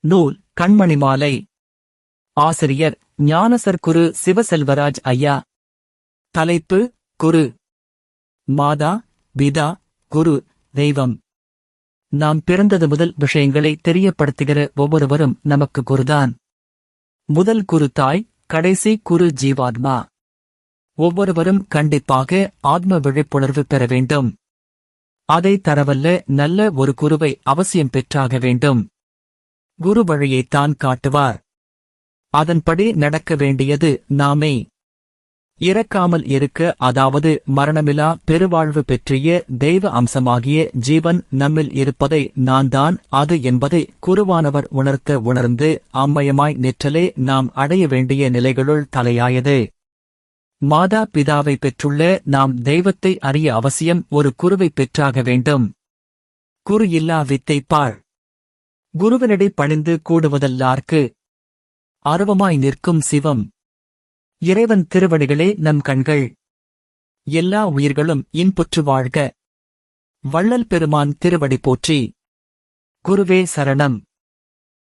நூல் கண்மணி மாலை. ஆசிரியர் ஞானசர் குரு சிவசெல்வராஜ் ஐயா. தலைப்பு குரு. மாதா பிதா குரு தெய்வம். நாம் பிறந்தது முதல் விஷயங்களை தெரியப்படுத்துகிற ஒவ்வொருவரும் நமக்கு குருதான். முதல் குரு தாய் கடைசி குரு ஜீவாத்மா. ஒவ்வொருவரும் கண்டிப்பாக ஆத்ம விழிப்புணர்வு பெற வேண்டும். அதை தரவல்ல நல்ல ஒரு குருவை அவசியம் பெற்றாக வேண்டும். குரு வழியைத்தான் காட்டுவார். அதன்படி நடக்க வேண்டியது நாமே. இறக்காமல் இருக்க அதாவது மரணமிலா பெருவாழ்வு பெற்றிய தெய்வ அம்சமாகிய ஜீவன் நம்மில் இருப்பதை நான் தான் அது என்பதை குருவானவர் உணர்த்த உணர்ந்து அம்மயமாய் நிற்றலே நாம் அடைய வேண்டிய நிலைகளுள் தலையாயது. மாதா பிதாவை பெற்றுள்ள நாம் தெய்வத்தை அறிய அவசியம் ஒரு குருவை பெற்றாக வேண்டும். குரு இல்லா வித்தை பாழ் குருவினடி பணிந்து கூடுவதல்லார்க்கு ஆர்வமாய் நிற்கும் சிவம். இறைவன் திருவடிகளே நம் கண்கள். எல்லா உயிர்களும் இன்புற்று வாழ்க. வள்ளல் பெருமான் திருவடி போற்றி. குருவே சரணம்.